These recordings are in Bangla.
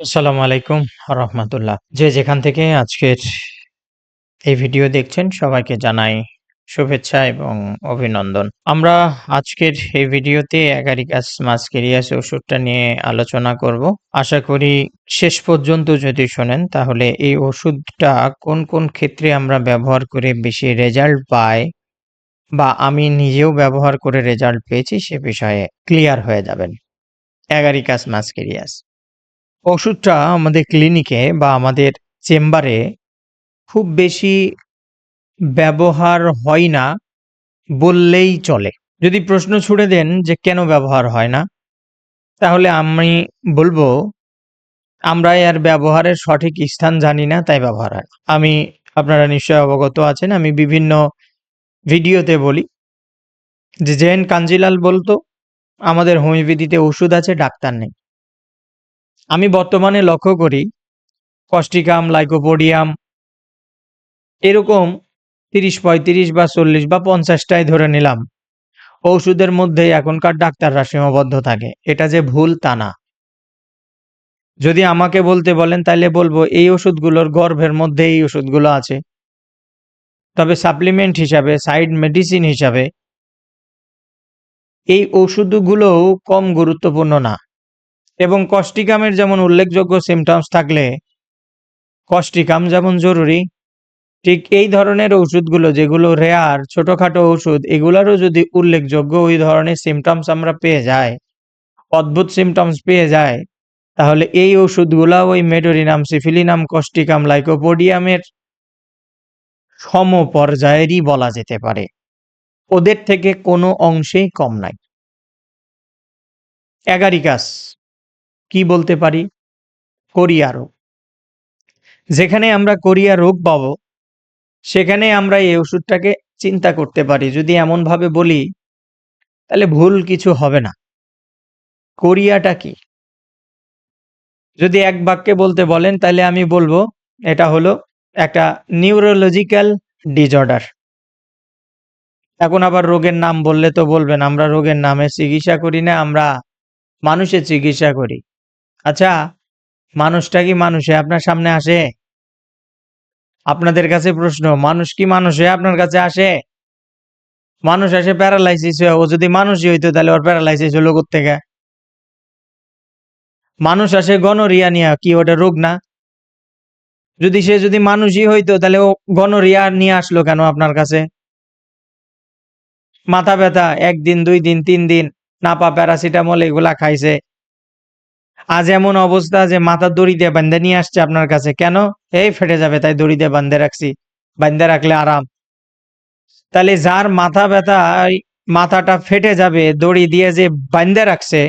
আসসালামু আলাইকুম রহমতুল্লাহ। যে যেখান থেকে আজকের এই ভিডিও দেখছেন, সবাইকে জানাই শুভেচ্ছা এবং অভিনন্দন। আমরা আজকের এই ভিডিওতে অ্যাগারিকাস মাস্কেরিয়াস ওষুধটা নিয়ে আলোচনা করব। আশা করি শেষ পর্যন্ত যদি শোনেন, তাহলে এই ওষুধটা কোন কোন ক্ষেত্রে আমরা ব্যবহার করে বেশি রেজাল্ট পাই বা আমি নিজেও ব্যবহার করে রেজাল্ট পেয়েছি সে বিষয়ে ক্লিয়ার হয়ে যাবেন। Agaricus muscarius. ওষুধটা আমাদের ক্লিনিকে বা আমাদের চেম্বারে খুব বেশি ব্যবহার হয় না বললেই চলে। যদি প্রশ্ন ছুড়ে দেন যে কেন ব্যবহার হয় না, তাহলে আমি বলব আমরা এর ব্যবহারের সঠিক স্থান জানি না, তাই ব্যবহার হয় আমি, আপনারা নিশ্চয় অবগত আছেন, আমি বিভিন্ন ভিডিওতে বলি। যে জেন কাঞ্জিলাল বলতো, আমাদের হোমিওপ্যাথিতে ওষুধ আছে, ডাক্তার নেই। আমি বর্তমানে লক্ষ্য করি কস্টিকাম লাইকোপোডিয়াম, এরকম তিরিশ, পঁয়ত্রিশ বা চল্লিশ বা পঞ্চাশটাই ধরে নিলাম। ওষুধের মধ্যে এখনকার ডাক্তাররা সীমাবদ্ধ থাকে। এটা যে ভুল তা না। যদি আমাকে বলতে বলেন তাহলে বলব এই ওষুধগুলোর গর্ভের মধ্যে এই ওষুধগুলো আছে। তবে সাপ্লিমেন্ট হিসাবে, সাইড মেডিসিন হিসাবে এই ওষুধগুলোও কম গুরুত্বপূর্ণ না। এবং কস্টিকামের যেমন উল্লেখযোগ্য সিমটমস থাকলে কস্টিকাম যেমন জরুরি, ঠিক এই ধরনের ওষুধগুলো যেগুলো রেয়ার ছোটখাটো ওষুধ, এগুলারও যদি উল্লেখযোগ্য ওই ধরনের সিমটমস আমরা পেয়ে যাই, অদ্ভুত সিমটমস পেয়ে যায় তাহলে এই ওষুধগুলা ওই মেডোরিনাম, সিফিলিনাম কস্টিকাম লাইকোপোডিয়ামের সম পর্যায়েরই বলা যেতে পারে। ওদের থেকে কোনো অংশেই কম নাই। অ্যাগারিকাস কি বলতে পারি? কোরিয়া রোগ। যেখানে আমরা কোরিয়া রোগ পাব, সেখানে আমরা এই ওষুধটাকে চিন্তা করতে পারি। যদি এমনভাবে বলি, তাহলে ভুল কিছু হবে না। কোরিয়াটা কি? যদি এক বাক্যে বলতে বলেন, তাহলে আমি বলব, এটা হলো একটা নিউরোলজিক্যাল ডিজঅর্ডার এখন আবার রোগের নাম বললে তো বলবেন, আমরা রোগের নামে চিকিৎসা করি না, আমরা মানুষের চিকিৎসা করি। আচ্ছা মানুষটা কি মানুষে? আপনার সামনে আসে? আপনাদের কাছে প্রশ্ন, মানুষ কি মানুষ? মানুষে আপনার কাছে আসে? মানুষ আসে প্যারালাইসিস হয়ে, ও যদি মানুষই হইতো তাহলে ওর প্যারালাইসিস হলো থেকে মানুষ আসে গনরিয়া নিয়ে, কি ওটা রোগ না? যদি সে যদি মানুষই হইতো তাহলে ও গনরিয়া নিয়ে আসলো কেন আপনার কাছে? মাথা ব্যথা, একদিন, দুই দিন, তিন দিন নাপা প্যারাসিটামল এগুলা খাইছে। আজ এমন অবস্থা যে মাথা দড়ি দিয়ে বান্ধে নিয়ে আসছে আপনার কাছে। কেন? এই ফেটে যাবে, তাই দড়ি দিয়ে বান্ধে রাখছি। বান্ধে রাখলে আরাম। তাহলে যার মাথা ব্যথা মাথাটা ফেটে যাবে, দড়ি দিয়ে যে বান্ধে রাখছে,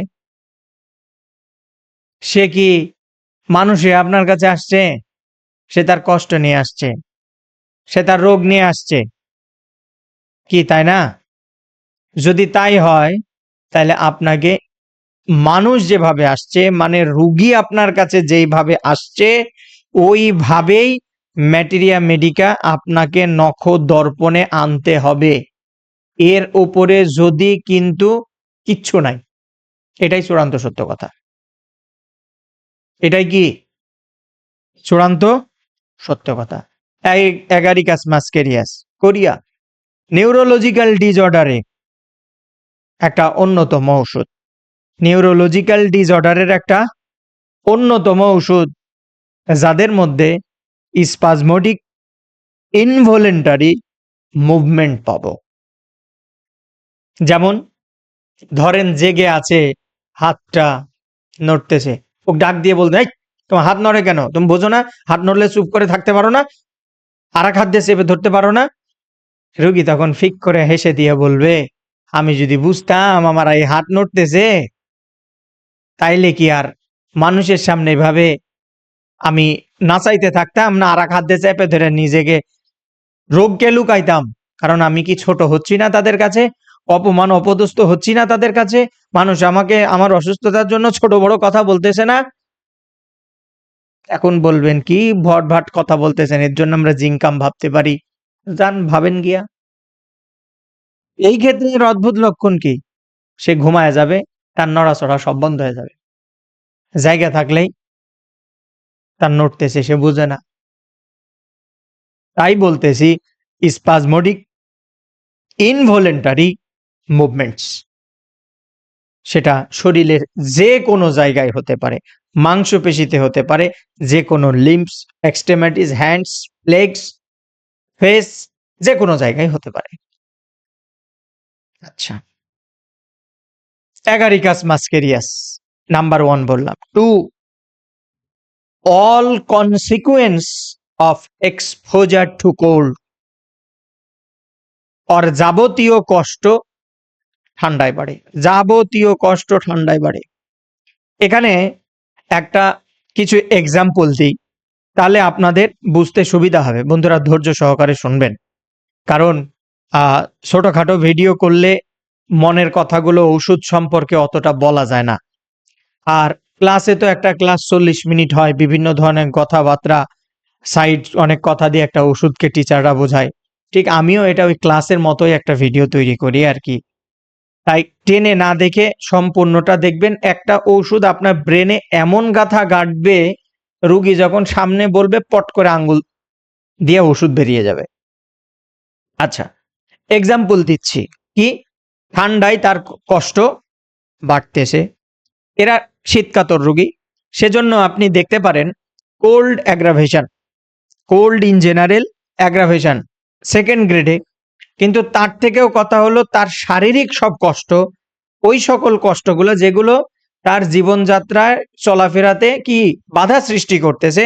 সে কি মানুষে আপনার কাছে আসছে? সে তার কষ্ট নিয়ে আসছে। সে তার রোগ নিয়ে আসছে। কি, তাই না? যদি তাই হয়, তাহলে আপনাকে মানুষ যেভাবে আসছে মানে রুগী আপনার কাছে যেইভাবে আসছে, ওইভাবেই ম্যাটেরিয়া মেডিকা আপনাকে নখ দর্পণে আনতে হবে। এর উপরে যদি কিন্তু কিচ্ছু নাই, এটাই চূড়ান্ত সত্য কথা। এটাই কি? চূড়ান্ত সত্য কথা। অ্যাগারিকাস মাস্কেরিয়াস, কোরিয়া নিউরোলজিক্যাল ডিজঅর্ডারে একটা অন্যতম ওষুধ নিউরোলজিক্যাল ডিসঅর্ডারের একটা অন্যতম ওষুধ, যাদের মধ্যে স্পাজমোটিক ইনভলেন্টারি মুভমেন্ট পাব। যেমন, ধরেন জেগে আছে, হাতটা নড়তেছে, ও ডাক দিয়ে বলতে, এই, তোমার হাত নড়ে কেন? তুমি বোঝো না, হাত নড়লে চুপ করে থাকতে পারো না আর এক হাত দিয়ে চেপে ধরতে পারো না। রুগী তখন ফিক করে হেসে দিয়ে বলবে, আমি যদি বুঝতাম, আমার এই হাত নড়তেছে তাইলে কি আর মানুষের সামনে এভাবে আমি নাচাইতে থাকতাম না, আর এক হাত চেপে ধরে নিজেকে রোগকে লুকাইতাম? কারণ আমি কি ছোট হচ্ছি না তাদের কাছে? অপমান, অপদস্থ হচ্ছি না তাদের কাছে? মানুষ আমাকে আমার অসুস্থতার জন্য ছোট বড় কথা বলতেছে না? এখন বলবেন কি, ভট ভাট কথা বলতেছেন, এর জন্য আমরা জিঙ্কাম ভাবতে পারি। যান, ভাবেন গিয়া। এই ক্ষেত্রে অদ্ভুত লক্ষণ কি? সে ঘুমায় যাবে তার নড়াচড়া সব বন্ধ হয়ে যাবে। জায়গা থাকলেই তার নড়তেছে, সে বুঝে না। তাই বলতেছি স্পাজমোডিক ইনভলেন্টারি মুভমেন্টস সেটা শরীরের যে কোনো জায়গায় হতে পারে, মাংসপেশিতে হতে পারে যে কোনো limbs extremities hands legs face যে কোনো জায়গায় হতে পারে। আচ্ছা। অ্যাগারিকাস মাস্কেরিয়াস, নাম্বার ওয়ান বললাম। Two, all consequence of exposure to cold. Or যাবতীয় কষ্ট ঠান্ডায় বাড়ে যাবতীয় কষ্ট ঠান্ডায় বাড়ে এখানে একটা কিছু এক্সাম্পল দিই, তাহলে আপনাদের বুঝতে সুবিধা হবে। বন্ধুরা ধৈর্য সহকারে শুনবেন। কারণ ছোটখাটো ভিডিও করলে মনের কথাগুলো ওষুধ সম্পর্কে অতটা বলা যায় না। আর ক্লাসে তো একটা ক্লাস চল্লিশ মিনিট হয়, বিভিন্ন ধরনের কথাবার্তা সাইড অনেক কথা দিয়ে একটা ওষুধকে টিচাররা বোঝায়। ঠিক আমিও এটা ওই ক্লাসের মতোই একটা ভিডিও তৈরি করি আর কি। তাই টেনে না দেখে সম্পূর্ণটা দেখবেন, একটা ওষুধ আপনার ব্রেনে এমন গাথা গাঁটবে, রুগী যখন সামনে বলবে, পট করে আঙ্গুল দিয়ে ওষুধ বেরিয়ে যাবে। আচ্ছা এক্সাম্পল দিচ্ছি। কি? ঠান্ডায় তার কষ্ট বাড়তেছে। এরা শীতকাতর রোগী। সেজন্য আপনি দেখতে পারেন, cold aggravation, cold in general aggravation, second গ্রেডে। কিন্তু তার থেকেও কথা হলো, তার শারীরিক সব কষ্ট, ওই সকল কষ্টগুলো যেগুলো তার জীবনযাত্রায়, চলাফেরাতে কি বাধা সৃষ্টি করতেছে,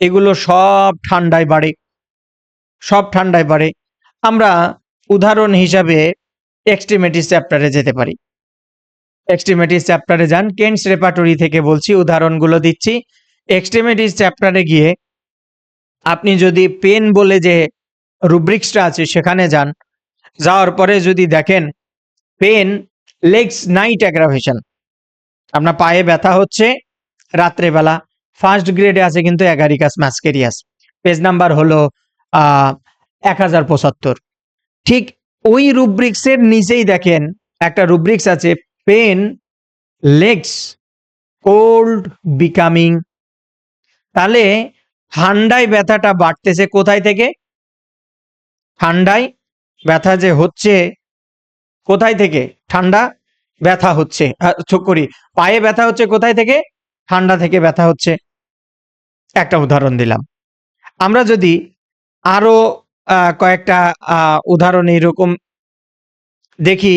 এগুলো সব ঠান্ডায় বাড়ে। সব ঠান্ডায় বাড়ে। আমরা উদাহরণ হিসাবে এক্সট্রিমেটিস চ্যাপ্টারে যেতে পারি। এক্সট্রিমেটিস চ্যাপ্টারে যান। কেন্টস রেপাটরি থেকে বলছি, উদাহরণগুলো দিচ্ছি। এক্সট্রিমেটিস চ্যাপ্টারে গিয়ে আপনি যদি পেন বলে যে রুব্রিক্সটা আছে সেখানে যান, যাওয়ার পরে যদি দেখেন পেন লেগস নাইট অ্যাগ্রাভেশন আপনার পায়ে ব্যথা হচ্ছে রাত্রেবেলা। ফার্স্ট গ্রেডে আছে কিন্তু অ্যাগারিকাস ম্যাসকেরিয়াস পেজ নাম্বার হলো এক হাজার পঁচাত্তর। ঠিক ওই রুব্রিক্সের নিচেই দেখেন, একটা রুব্রিক্স আছে পেন লেগস কোল্ড বিকামিং তাহলে ঠান্ডায় ব্যথাটা বাড়তেছে কোথায় থেকে? ঠান্ডায় ব্যথা যে হচ্ছে, কোথায় থেকে? ঠান্ডা ব্যথা হচ্ছে করি, পায়ে ব্যথা হচ্ছে কোথায় থেকে? ঠান্ডা থেকে ব্যথা হচ্ছে। একটা উদাহরণ দিলাম। আমরা যদি আরও কয়েকটা উদাহরণ এরকম দেখি,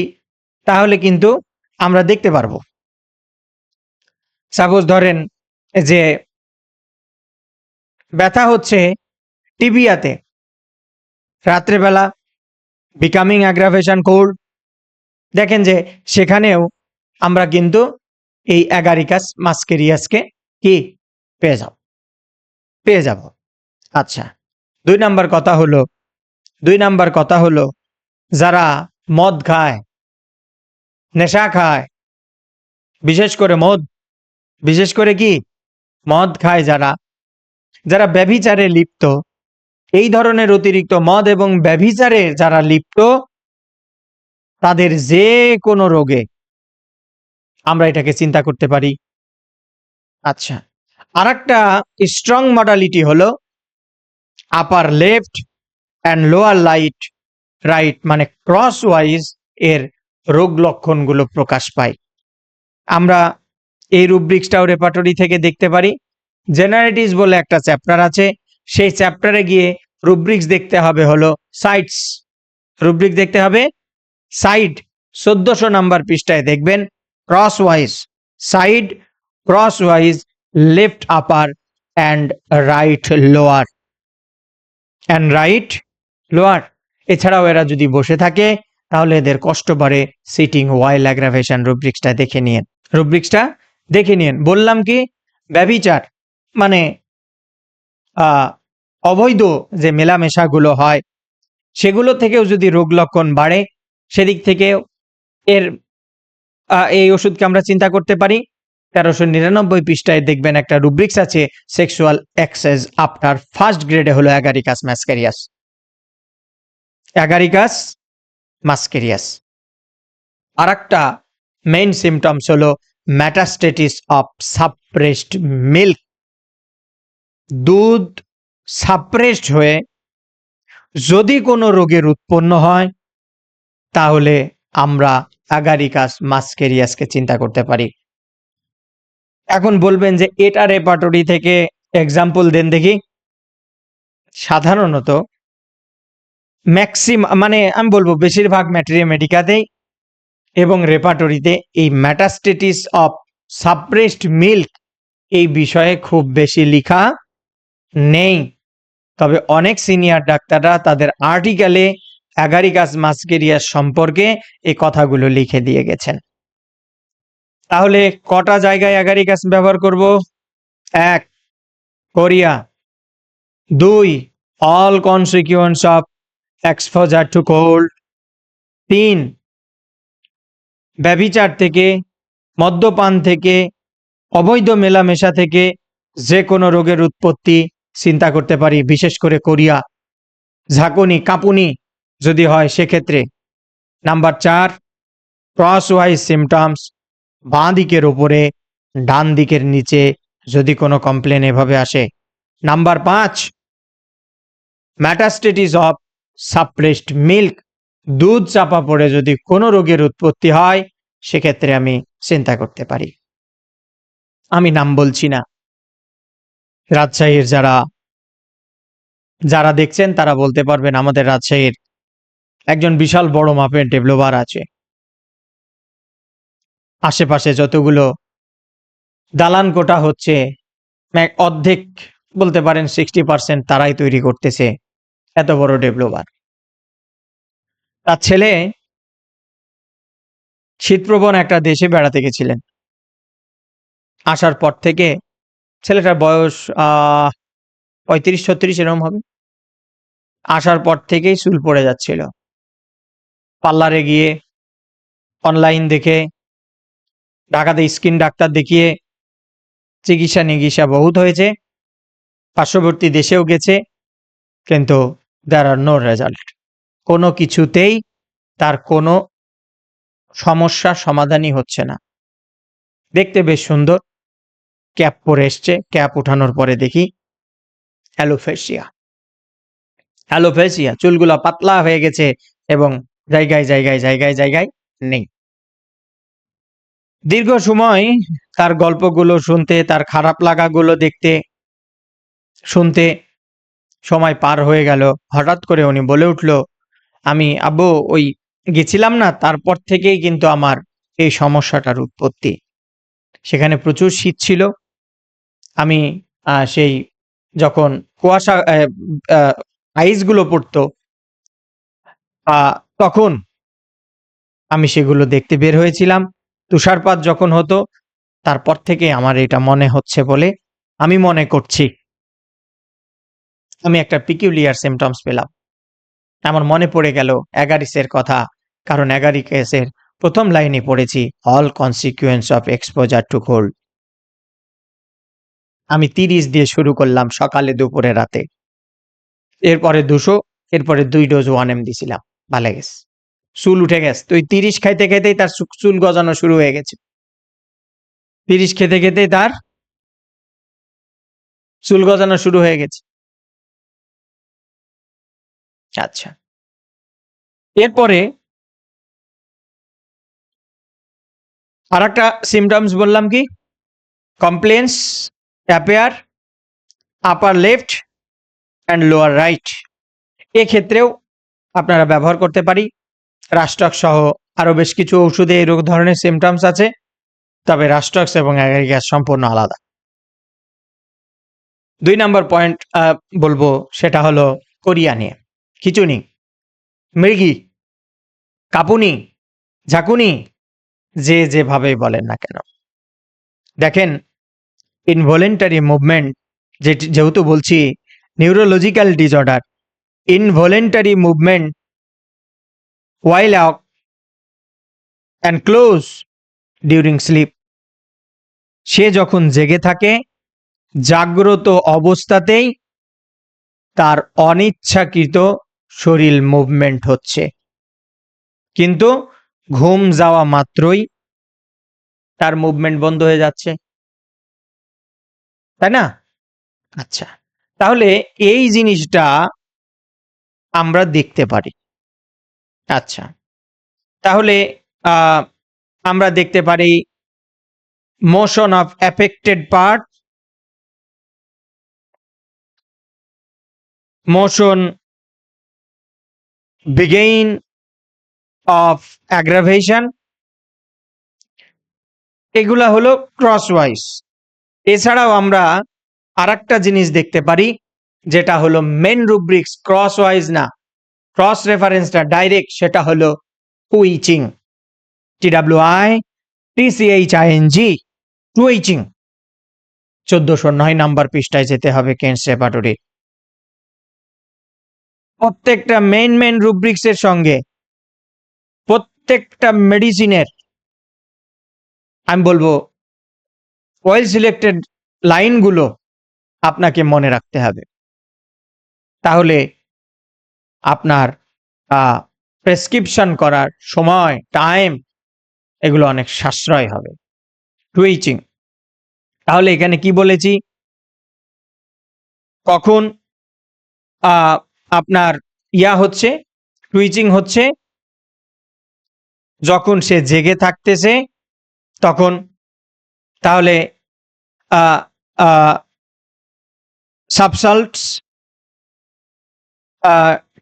তাহলে কিন্তু আমরা দেখতে পারব। সাপোজ ধরেন যে ব্যথা হচ্ছে টিবিয়াতে। রাত্রেবেলা বিকামিং অ্যাগ্রাভেশন কোল্ড দেখেন যে সেখানেও আমরা কিন্তু এই অ্যাগারিকাস মাস্কেরিয়াসকে কি? পেয়ে যাব। পেয়ে যাব। আচ্ছা দুই নাম্বার কথা হলো দুই নাম্বার কথা হলো, যারা মদ খায়, নেশা খায়, বিশেষ করে মদ, বিশেষ করে কি? মদ খায় যারা যারা ব্যভিচারে লিপ্ত, এই ধরনের অতিরিক্ত মদ এবং ব্যভিচারে যারা লিপ্ত, তাদের যে কোনো রোগে আমরা এটাকে চিন্তা করতে পারি। আচ্ছা আর একটা স্ট্রং মডালিটি হলো upper left and lower light right মানে ক্রস ওয়াইজ এর রোগ লক্ষণগুলো প্রকাশ পায়। আমরা এই রুব্রিক্সটাও রেপাটরি থেকে দেখতে পারি। জেনারেটিস বলে একটা চ্যাপ্টার আছে। সেই চ্যাপ্টারে গিয়ে রুব্রিক্স দেখতে হবে হলো সাইটস রুব্রিক দেখতে হবে সাইড চোদ্দশো নাম্বার পৃষ্ঠায় দেখবেন crosswise side crosswise left upper and right lower and right lower. এছাড়াও এরা যদি বসে থাকে, তাহলে এদের কষ্ট বাড়ে সিটিং ওয়াইল অ্যাগ্রাভেশন রুব্রিক্সটা দেখে নিন রুব্রিক্সটা দেখে নিন বললাম কি ব্যবিচার মানে অবৈধ যে মেলামেশাগুলো হয়, সেগুলো থেকেও যদি রোগ লক্ষণ বাড়ে, সেদিক থেকেও এর এই ওষুধকে আমরা চিন্তা করতে পারি। তেরোশো নিরানব্বই পৃষ্ঠায় দেখবেন একটা রুব্রিক্স আছে সেক্সুয়াল এক্সেস আফটার ফার্স্ট গ্রেডে হলো অ্যাগারিকাস ম্যাসকেরিয়াস অ্যাগারিকাস মাস্কেরিয়াস। আর একটা মেইন সিমটমস হলো ম্যাটাস্টেটিস অফ সাপ্রেসড মিল্ক দুধ সাপ্রেসড হয়ে যদি কোনো রোগের উৎপন্ন হয়, তাহলে আমরা অ্যাগারিকাস মাস্কেরিয়াসকে চিন্তা করতে পারি। এখন বলবেন যে এটা রেপার্টরি থেকে এক্সাম্পল দেন দেখি। সাধারণত ম্যাক্সিম মানে আমি বলব বেশিরভাগ ম্যাটেরিয়া মেডিকাতেই এবং রেপাটরিতে এই ম্যাটাস্টেটিস অফ সাপ্রেসড মিল্ক এই বিষয়ে খুব বেশি লেখা নেই। তবে অনেক সিনিয়র ডাক্তাররা তাদের আর্টিকেলে অ্যাগারিকাস মাস্কেরিয়াস সম্পর্কে এই কথাগুলো লিখে দিয়ে গেছেন। তাহলে কটা জায়গায় অ্যাগারিকাস ব্যবহার করব? এক, কোরিয়া। দুই all consequence of exposure to cold তিন ব্যভিচার থেকে, মদ্যপান থেকে, অবৈধ মেলামেশা থেকে যে কোনো রোগের উৎপত্তি চিন্তা করতে পারি, বিশেষ করে কোরিয়া। ঝাঁকুনি, কাঁপুনি যদি হয় সেক্ষেত্রে। নাম্বার চার ক্রস ওয়াইজ সিমটমস বাঁ দিকের ওপরে ডান দিকের নিচে যদি কোনো কমপ্লেন এভাবে আসে। নাম্বার পাঁচ ম্যাটাস্টেটিস অফ সাপ্রেসড মিল্ক দুধ চাপা পড়ে যদি কোনো রোগের উৎপত্তি হয়, সেক্ষেত্রে আমি চিন্তা করতে পারি। আমি নাম বলছি না। রাজশাহীর যারা যারা দেখছেন তারা বলতে পারবেন আমাদের রাজশাহীর একজন বিশাল বড় মাপের ডেভেলপার আছে। আশেপাশে যতগুলো দালান কোটা হচ্ছে অর্ধেক বলতে পারেন সিক্সটি পার্সেন্ট তারাই তৈরি করতেছে। এত বড় ডেভেলপার তার ছেলে শীতপ্রবণ একটা দেশে বেড়াতে গেছিলেন। আসার পর থেকে ছেলেটার বয়স পঁয়ত্রিশ ছত্রিশ এরকম হবে। আসার পর থেকেই চুল পড়ে যাচ্ছিল। পার্লারে গিয়ে অনলাইন দেখে, ঢাকাতে স্কিন ডাক্তার দেখিয়ে, চিকিৎসা নিকিৎসা বহুত হয়েছে। পার্শ্ববর্তী দেশেও গেছে। কিন্তু দ্যার আর নো রেজাল্ট কোনো কিছুতেই তার কোনো সমস্যার সমাধানই হচ্ছে না। দেখতে বেশ সুন্দর। ক্যাপ পরে এসছে। ক্যাপ উঠানোর পরে দেখি অ্যালোফেসিয়া। অ্যালোফেসিয়া, চুলগুলো পাতলা হয়ে গেছে এবং জায়গায় জায়গায় জায়গায় জায়গায় নেই। দীর্ঘ সময় তার গল্পগুলো শুনতে, তার খারাপ লাগাগুলো দেখতে, শুনতে সময় পার হয়ে গেল। হঠাৎ করে উনি বলে উঠল, আমি, আব্বু, ওই গেছিলাম না, তারপর থেকেই কিন্তু আমার এই সমস্যাটার উৎপত্তি। সেখানে প্রচুর শীত ছিল। আমি সেই যখন কুয়াশা আইসগুলো পড়তো তখন আমি সেগুলো দেখতে বের হয়েছিলাম। তুষারপাত যখন হতো, তারপর থেকে আমার এটা মনে হচ্ছে বলে আমি মনে করছি। আমি একটা পিকিউলিয়ার সিমটমস পেলাম। আমার মনে পড়ে গেল অ্যাগারিসের কথা, কারণ অ্যাগারিকেসের প্রথম লাইনে পড়েছি all consequence of exposure to cold আমি তিরিশ দিয়ে শুরু করলাম সকালে দুপুরে রাতে। এরপরে দুশো, এরপরে দুই ডোজ ওয়ান এম দিছিলাম, ভালো গেছে। চুল উঠে গেছে। তো ওই তিরিশ খাইতে খেতেই তার চুল গজানো শুরু হয়ে গেছে। তিরিশ খেতে খেতেই তার চুল গজানো শুরু হয়ে গেছে। আচ্ছা। এরপরে আর একটা সিমটমস বললাম কি? Complaints appear upper left and lower right এক্ষেত্রেও আপনারা ব্যবহার করতে পারি। রাস্টক সহ আরও বেশ কিছু ওষুধে এই রোগ ধরনের সিমটমস আছে, তবে রাস্টক্স এবং অ্যাগারিগাস সম্পূর্ণ আলাদা। দুই নম্বর পয়েন্ট বলব, সেটা হলো কোরিয়া নিয়ে। খিচুনি মৃগি কাপুনি, ঝাঁকুনি, যে যেভাবেই বলেন না কেন। দেখেন ইনভলেন্টারি মুভমেন্ট যেহেতু বলছি neurological disorder involuntary movement while out and close during sleep সে যখন জেগে থাকে, জাগ্রত অবস্থাতেই তার অনিচ্ছাকৃত শরীর মুভমেন্ট হচ্ছে। কিন্তু ঘুম যাওয়া মাত্রই তার মুভমেন্ট বন্ধ হয়ে যাচ্ছে। তাই না? আচ্ছা তাহলে এই জিনিসটা আমরা দেখতে পারি। আচ্ছা তাহলে আমরা দেখতে পারি motion of affected part motion begin of aggravation এগুলা হলো ক্রসওয়াইজ এছাড়াও আমরা আরেকটা জিনিস দেখতে পারি, যেটা হলো মেন রুব্রিক্স ক্রসওয়াইজ না। ক্রস রেফারেন্সটা ডাইরেক্ট সেটা হলো twitching TW I TCH ING twitching চোদ্দশো নয় নাম্বার পৃষ্ঠায় যেতে হবে কেন্স রেপাটরি প্রত্যেকটা মেন মেন রুব্রিক্স এর সঙ্গে, প্রত্যেকটা মেডিসিনের আমি বলব ওয়েল সিলেক্টেড লাইনগুলো আপনাকে মনে রাখতে হবে। তাহলে আপনার প্রেসক্রিপশন করার সময় টাইম এগুলো অনেক সাশ্রয় হবে। টুইচিং তাহলে এখানে কি বলেছি? কখন আপনার ইয়া হচ্ছে টুইচিং হচ্ছে। যখন সে জেগে থাকতেছে, তখন তাহলে সাবসাল্টস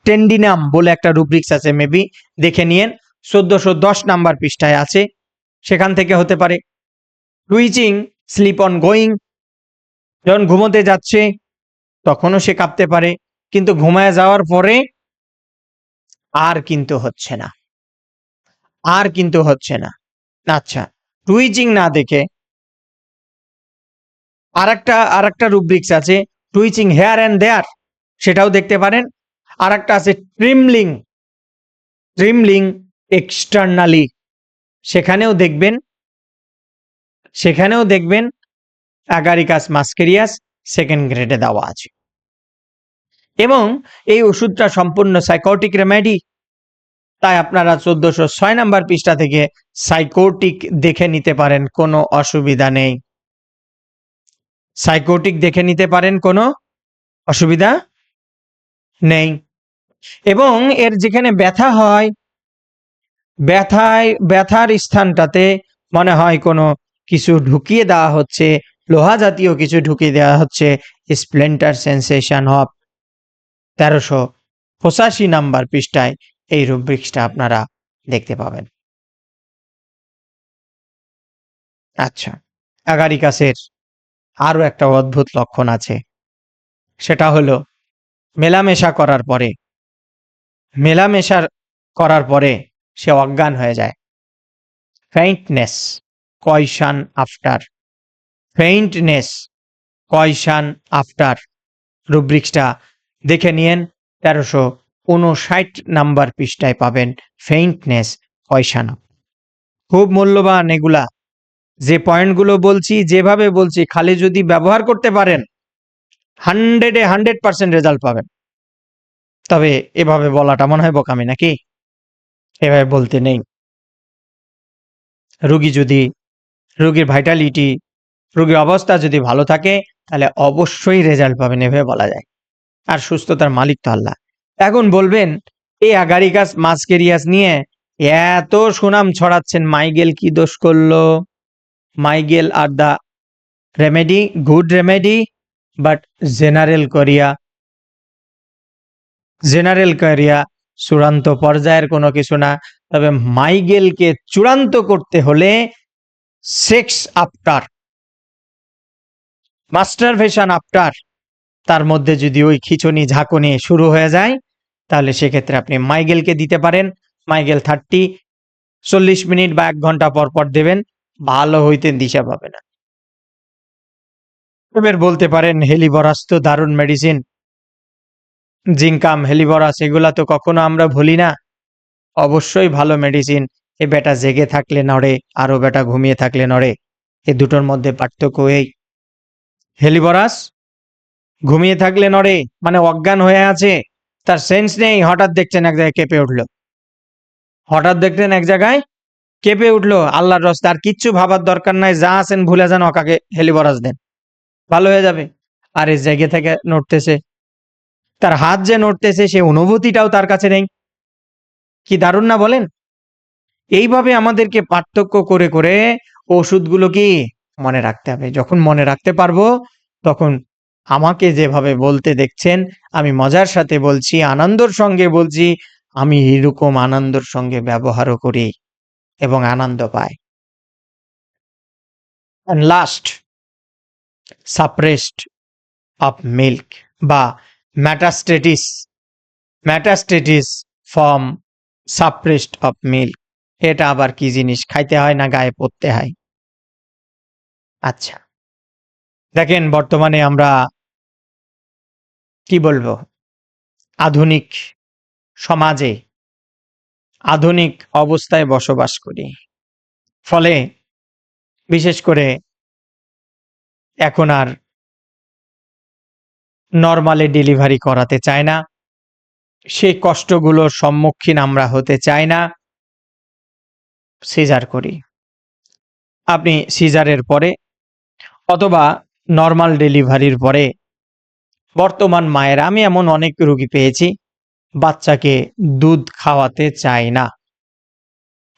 টেন্ডিনাম বলে একটা রুব্রিক্স আছে মেবি দেখে নিয়েন। চোদ্দশো দশ নাম্বার পৃষ্ঠায় আছে, সেখান থেকে হতে পারে। টুইচিং স্লিপ অন গোয়িং যখন ঘুমোতে যাচ্ছে, তখনও সে কাঁপতে পারে। কিন্তু ঘুমায় যাওয়ার পরে আর কিন্তু হচ্ছে না। আর কিন্তু হচ্ছে না। আচ্ছা টুইচিং না দেখে আরেকটা আরেকটা রুব্রিক্স আছে টুইচিং হেয়ার অ্যান্ড দেয়ার সেটাও দেখতে পারেন। আর একটা আছে ট্রিমলিং ট্রিমলিং এক্সটার্নালি সেখানেও দেখবেন সেখানেও দেখবেন অ্যাগারিকাস মাস্কেরিয়াস সেকেন্ড গ্রেডে দেওয়া আছে। এবং এই ওষুধটা সম্পূর্ণ সাইকোটিক রেমেডি তাই আপনারা চোদ্দশো ছয় নাম্বার পৃষ্ঠা থেকে সাইকোটিক দেখে নিতে পারেন, কোনো অসুবিধা নেই। সাইকোটিক দেখে নিতে পারেন, কোনো অসুবিধা নেই। এবং এর যেখানে ব্যথা হয়, ব্যথায়, ব্যথার স্থানটাতে মনে হয় কোনো কিছু ঢুকিয়ে দেওয়া হচ্ছে, লোহা জাতীয় কিছু ঢুকিয়ে দেওয়া হচ্ছে স্প্লেন্টার সেন্সেশন অফ তেরোশো পঁচাশি নাম্বার পৃষ্ঠায় এই রুব্রিক্সটা আপনারা দেখতে পাবেন। আচ্ছা অ্যাগারিকাসের আরও একটা অদ্ভুত লক্ষণ আছে। সেটা হলো, মেলামেশা করার পরে মেলামেশার করার পরে সে অজ্ঞান হয়ে যায়। ফেইন্টনেস কয়শান আফটার। ফেইন্টনেস কয়শান আফটার। রুব্রিক্সটা দেখে নিয়েন, তেরোশো উনষাট নাম্বার পৃষ্ঠায় পাবেন ফেইন্টনেস কয়শান খুব মূল্যবান এগুলা। যে পয়েন্টগুলো বলছি, যেভাবে বলছি, খালি যদি ব্যবহার করতে পারেন হান্ড্রেডে হান্ড্রেড পার্সেন্ট রেজাল্ট পাবেন। তবে এভাবে বলাটা মনে হয় বোকামি নাকি? এভাবে বলতে নেই। রুগী যদি, রুগীর ভাইটালিটি রুগীর অবস্থা যদি ভালো থাকে, তাহলে অবশ্যই রেজাল্ট পাবেন, এভাবে বলা যায়। আর সুস্থতার মালিক তো আল্লাহ। এখন বলবেন এই আগারিকাস, মাস্কেরিয়াস নিয়ে এত সুনাম ছড়াচ্ছেন, মাইগেল কি দোষ করল? Mygale R the remedy, good remedy, but general chorea general chorea চূড়ান্ত পর্যায়ের কোনো কিছু না। তবে মাইগেলকে চূড়ান্ত করতে হলে সেক্স আফটার, মাস্টারভেশন আফটার তার মধ্যে যদি ওই খিচুনি ঝাঁকুনি শুরু হয়ে যায়, তাহলে সেক্ষেত্রে আপনি মাইগেলকে দিতে পারেন। মাইগেল থার্টি, চল্লিশ মিনিট বা এক ঘণ্টা পর পর দেবেন, ভালো হইতে দিশা পাবে না। এবার বলতে পারেন হেলিবরাস তো দারুণ মেডিসিন জিঙ্কাম হেলিবরাস, এগুলা তো কখনো আমরা ভুলি না। অবশ্যই ভালো মেডিসিন এ বেটা জেগে থাকলে নড়ে আরও বেটা ঘুমিয়ে থাকলে নড়ে। এ দুটোর মধ্যে পার্থক্য এই। হেলিবরাস ঘুমিয়ে থাকলে নড়ে মানে অজ্ঞান হয়ে আছে, তার সেন্স নেই, হঠাৎ দেখছেন এক জায়গায় কেঁপে উঠল। হঠাৎ দেখলেন এক জায়গায় কেঁপে উঠল, আল্লাহর রস্তে। আর কিচ্ছু ভাবার দরকার নাই, যা আছেন ভুলে যান, অকাকে হেলিবরাস দেন। ভালো হয়ে যাবে। আর এর জায়গা থেকে নড়তেছে, তার হাত যে নড়তেছে, সে অনুভূতিটাও তার কাছে নেই। কি দারুণ না বলেন? এইভাবে আমাদেরকে পার্থক্য করে করে ওষুধগুলো কি মনে রাখতে হবে? যখন মনে রাখতে পারব, তখন আমাকে যেভাবে বলতে দেখছেন, আমি মজার সাথে বলছি, আনন্দর সঙ্গে বলছি, আমি এরকম আনন্দর সঙ্গে ব্যবহারও করি এবং আনন্দ পাই। Last, suppressed of milk বা metastasis metastasis form suppressed of milk এটা আবার কি জিনিস? খাইতে হয় না, গায়ে পড়তে হয়। আচ্ছা। দেখেন, বর্তমানে আমরা কি বলব? আধুনিক সমাজে আধুনিক অবস্থায় বসবাস করি। ফলে বিশেষ করে এখন আর নর্মালে ডেলিভারি করাতে চায় না। সেই কষ্টগুলোর সম্মুখীন আমরা হতে চাই না। সিজার করি। আপনি সিজারের পরে অথবা নর্মাল ডেলিভারির পরে বর্তমান মায়ের, আমি এমন অনেক রোগী পেয়েছি, বাচ্চাকে দুধ খাওয়াতে চায় না।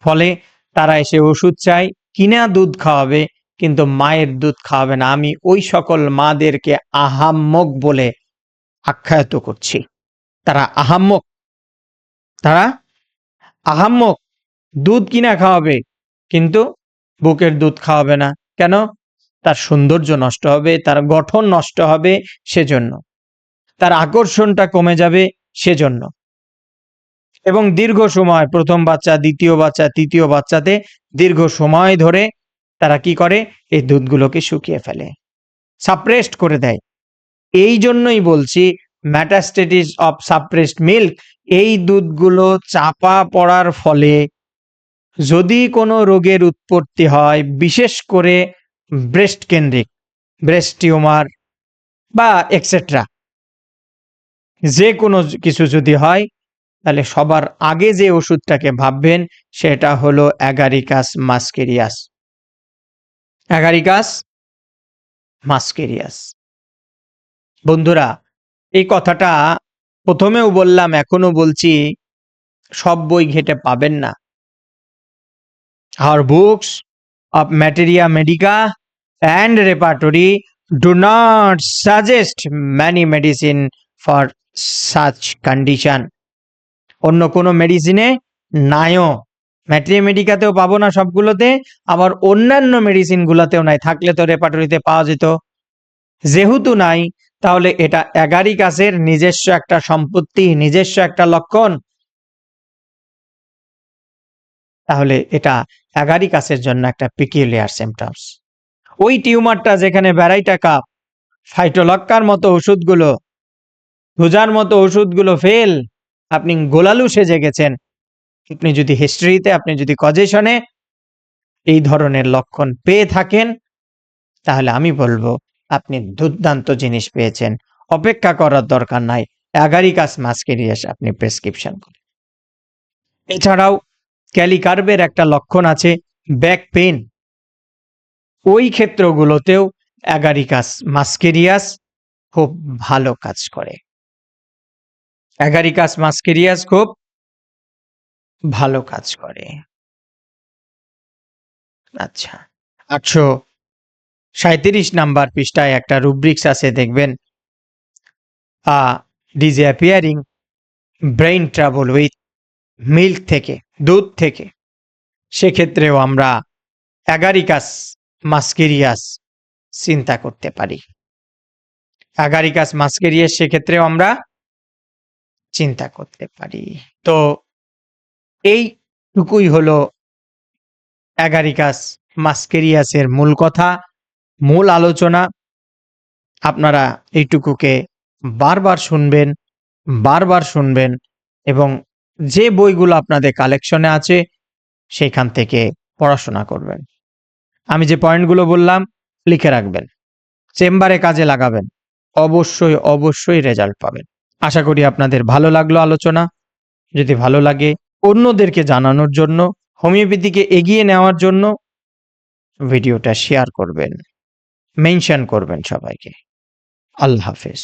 ফলে তারা এসে ওষুধ চায়, কিনা দুধ খাওয়াবে, কিন্তু মায়ের দুধ খাওয়াবে না। আমি ওই সকল মাদেরকে আহাম্মক বলে আখ্যায়িত করছি। তারা আহাম্মক। তারা আহাম্মক। দুধ কিনা খাওয়াবে, কিন্তু বুকের দুধ খাওয়াবে না। কেন? তার সৌন্দর্য নষ্ট হবে, তার গঠন নষ্ট হবে, সেজন্য। তার আকর্ষণটা কমে যাবে সেজন্য। এবং দীর্ঘ সময়, প্রথম বাচ্চা, দ্বিতীয় বাচ্চা, তৃতীয় বাচ্চাতে দীর্ঘ সময় ধরে তারা কি করে? এই দুধগুলোকে শুকিয়ে ফেলে। সাপ্রেস্ট করে দেয়। এই জন্যই বলছি ম্যাটাস্টেটিস অফ সাপ্রেসড মিল্ক এই দুধগুলো চাপা পড়ার ফলে যদি কোনো রোগের উৎপত্তি হয়, বিশেষ করে ব্রেস্ট কেন্দ্রিক ব্রেস্ট টিউমার বা এক্সেট্রা যে কোনো কিছু যদি হয়, তাহলে সবার আগে যে ওষুধটাকে ভাববেন, সেটা হলো অ্যাগারিকাস মাস্কেরিয়াস। অ্যাগারিকাস মাস্কেরিয়াস। বন্ধুরা, এই কথাটা প্রথমেও বললাম, এখনও বলছি, সব বই ঘেটে পাবেন না। Our books of materia medica and repertory do not suggest many medicine for such condition. অন্য কোনো মেডিসিনে নাইও। ম্যাটেরিয়া মেডিকাতেও পাবো না সবগুলোতে, আবার অন্যান্য মেডিসিন গুলাতেও নাই। থাকলে তো রেপাটরিতে পাওয়া যেত। যেহেতু নাই, তাহলে এটা অ্যাগারিকাসের নিজস্ব একটা সম্পত্তি, নিজস্ব একটা লক্ষণ। তাহলে এটা অ্যাগারিকাসের জন্য একটা পিকিউলিয়ার সিমটমস ওই টিউমারটা যেখানে ভ্যারাইটা কাপ ফাইটোলক্কার মতো ওষুধগুলো ধুজার মতো ওষুধগুলো ফেল, আপনি গোলালু সেজে গেছেন। আপনি যদি হিস্ট্রিতে আপনি যদি কজেশনে এই ধরনের লক্ষণ পেয়ে থাকেন, তাহলে আমি বলব, আপনি দুর্দান্ত জিনিস পেয়েছেন। অপেক্ষা করার দরকার নাই। অ্যাগারিকাস মাস্কেরিয়াস আপনি প্রেসক্রিপশন করেন। এছাড়াও ক্যালিকার্বের একটা লক্ষণ আছে ব্যাক পেন ওই ক্ষেত্রগুলোতেও অ্যাগারিকাস মাস্কেরিয়াস খুব ভালো কাজ করে। অ্যাগারিকাস মাস্কেরিয়াস খুব ভালো কাজ করে। আচ্ছা আটশো সাঁত্রিশ নাম্বার পৃষ্ঠায় একটা রুব্রিক্স আছে, দেখবেন। A disappearing brain travel with milk থেকে, দুধ থেকে। সেক্ষেত্রেও আমরা অ্যাগারিকাস মাস্কেরিয়াস চিন্তা করতে পারি। অ্যাগারিকাস মাস্কেরিয়াস সেক্ষেত্রেও আমরা চিন্তা করতে পারি। তো এইটুকুই হলো অ্যাগারিকাস মাস্কেরিয়াসের মূল কথা, মূল আলোচনা। আপনারা এইটুকুকে বারবার শুনবেন বারবার শুনবেন এবং যে বইগুলো আপনাদের কালেকশনে আছে, সেখান থেকে পড়াশোনা করবেন। আমি যে পয়েন্টগুলো বললাম, লিখে রাখবেন। চেম্বারে কাজে লাগাবেন। অবশ্যই অবশ্যই রেজাল্ট পাবেন। আশা করি আপনাদের ভালো লাগল আলোচনা যদি ভালো লাগে অন্যদেরকে জানানোর জন্য, হোমিওপ্যাথিকে এগিয়ে নেওয়ার জন্য ভিডিওটা শেয়ার করবেন, মেনশন করবেন সবাইকে আল্লাহ হাফেজ।